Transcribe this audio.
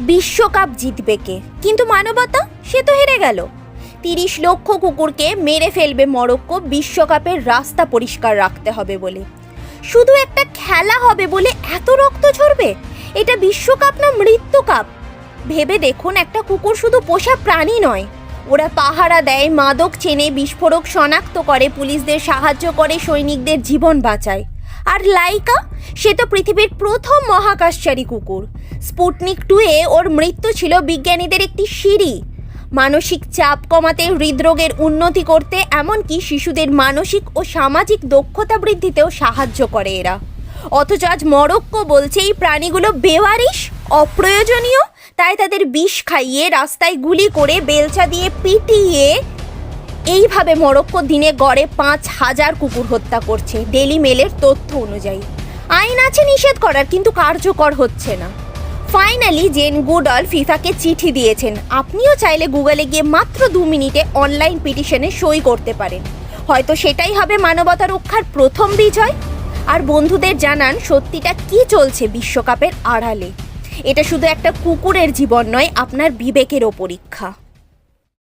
বিশ্বকাপ জিতবে কে? কিন্তু মানবতা, সে তো হেরে গেল। তিরিশ লক্ষ কুকুরকে মেরে ফেলবে মরক্কো, বিশ্বকাপের রাস্তা পরিষ্কার রাখতে হবে বলে। শুধু একটা খেলা হবে বলে এত রক্ত ঝরবে? এটা বিশ্বকাপ না মৃত্যুকাপ? ভেবে দেখুন, একটা কুকুর শুধু পোষা প্রাণী নয়। ওরা পাহারা দেয়, মাদক চেনে, বিস্ফোরক শনাক্ত করে, পুলিশদের সাহায্য করে, সৈনিকদের জীবন বাঁচায়। আর লাইকা, সে তো পৃথিবীর প্রথম মহাকাশচারী কুকুর। স্পুটনিক টুয়ে ওর মৃত্যু ছিল বিজ্ঞানীদের একটি সিঁড়ি। মানসিক চাপ কমাতে, হৃদরোগের উন্নতি করতে, এমনকি শিশুদের মানসিক ও সামাজিক দক্ষতা বৃদ্ধিতেও সাহায্য করে এরা। অথচ আজ মরক্কো বলছে এই প্রাণীগুলো বেওয়ারিশ, অপ্রয়োজনীয়, তাই তাদের বিষ খাইয়ে রাস্তায় গুলি করে বেলচা দিয়ে পিটিয়ে এইভাবে মরক্কো দিনে গড়ে পাঁচ হাজার কুকুর হত্যা করছে। ডেলি মেলের তথ্য অনুযায়ী। আইন আছে, নিষেধ করার, কিন্তু কার্যকর হচ্ছে না। ফাইনালি জেন গুডল ফিফাকে চিঠি দিয়েছেন। আপনিও চাইলে গুগলে গিয়ে মাত্র দু মিনিটে অনলাইন পিটিশনে সই করতে পারেন। হয়তো সেটাই হবে মানবতা রক্ষার প্রথম বিজয়। আর বন্ধুদের জানান, সত্যিটা কি চলছে বিশ্বকাপের আড়ালে। এটা শুধু একটা কুকুরের জীবন নয়, আপনার বিবেকেরও পরীক্ষা।